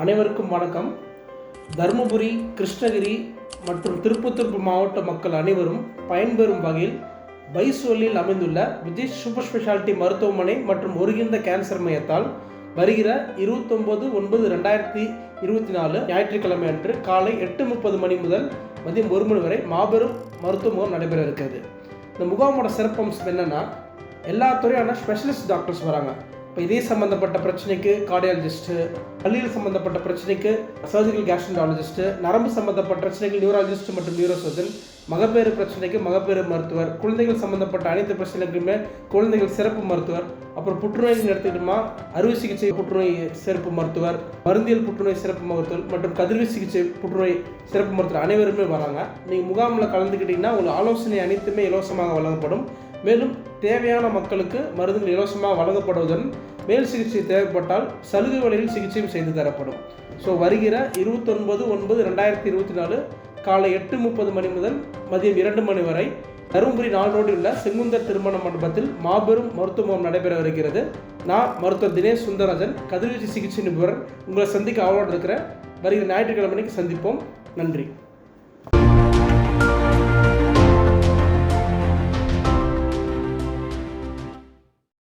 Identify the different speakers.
Speaker 1: அனைவருக்கும் வணக்கம். தருமபுரி கிருஷ்ணகிரி மற்றும் திருப்பத்தூர் மாவட்ட மக்கள் அனைவரும் பயன்பெறும் வகையில் பைசோலில் அமைந்துள்ள விஜய் சூப்பர் ஸ்பெஷாலிட்டி மருத்துவமனை மற்றும் ஒருங்கிணைந்த கேன்சர் மையத்தால் வருகிற இருபத்தொம்போது ஒன்பது ரெண்டாயிரத்தி இருபத்தி நாலு ஞாயிற்றுக்கிழமை அன்று காலை எட்டு முப்பது மணி முதல் மதியம் ஒரு மணி வரை மாபெரும் மருத்துவ முகாம் நடைபெற இருக்கிறது. இந்த முகாமோட சிறப்பம்சம் என்னென்னா எல்லா துறையான ஸ்பெஷலிஸ்ட் டாக்டர்ஸ் வராங்க. இப்போ இதே சம்மந்தப்பட்ட பிரச்சனைக்கு கார்டியாலஜிஸ்ட்டு பள்ளியில் சம்மந்தப்பட்ட பிரச்சனைக்கு சர்ஜிக்கல் கேஸ்ட்ரன்டாலஜிஸ்ட்டு நரம்பு சம்மந்தப்பட்ட பிரச்சனைக்கு நியூராலஜிஸ்ட் மற்றும் நியூரோசர்ஜன் மகப்பேறு பிரச்சனைக்கு மகப்பேறு மருத்துவர் குழந்தைகள் சம்மந்தப்பட்ட அனைத்து பிரச்சனைக்குமே குழந்தைகள் சிறப்பு மருத்துவர் அப்புறம் புற்றுநோய் எடுத்துக்கிட்டோமா அறுவை சிகிச்சை புற்றுநோய் சிறப்பு மருத்துவர் மருந்தியல் புற்றுநோய் சிறப்பு மருத்துவர் மற்றும் கதிர்வு சிகிச்சை புற்றுநோய் சிறப்பு மருத்துவர் அனைவருமே வராங்க. நீங்கள் முகாமில் கலந்துக்கிட்டிங்கன்னா உங்களுக்கு ஆலோசனை அனைத்துமே இலவசமாக வழங்கப்படும். மேலும் தேவையான மக்களுக்கு மருந்துகள் இலவசமாக வழங்கப்படுவதுடன் மேல் சிகிச்சை தேவைப்பட்டால் சலுகை விலையில் சிகிச்சையும் செய்து தரப்படும். ஸோ வருகிற இருபத்தொன்பது ஒன்பது ரெண்டாயிரத்தி இருபத்தி நாலு காலை எட்டு முப்பது மணி முதல் மதியம் இரண்டு மணி வரை தருமபுரி நாள் ரோடில் உள்ள செங்குந்தர் திருமண மண்டபத்தில் மாபெரும் மருத்துவம் நடைபெற வருகிறது. நான் மருத்துவர் தினேஷ் சுந்தரராஜன் கதிர்வீச்சு சிகிச்சை நிபுணர். உங்களை சந்திக்க ஆவலோடு இருக்கிற வருகிற ஞாயிற்றுக்கிழமைக்கு சந்திப்போம். நன்றி.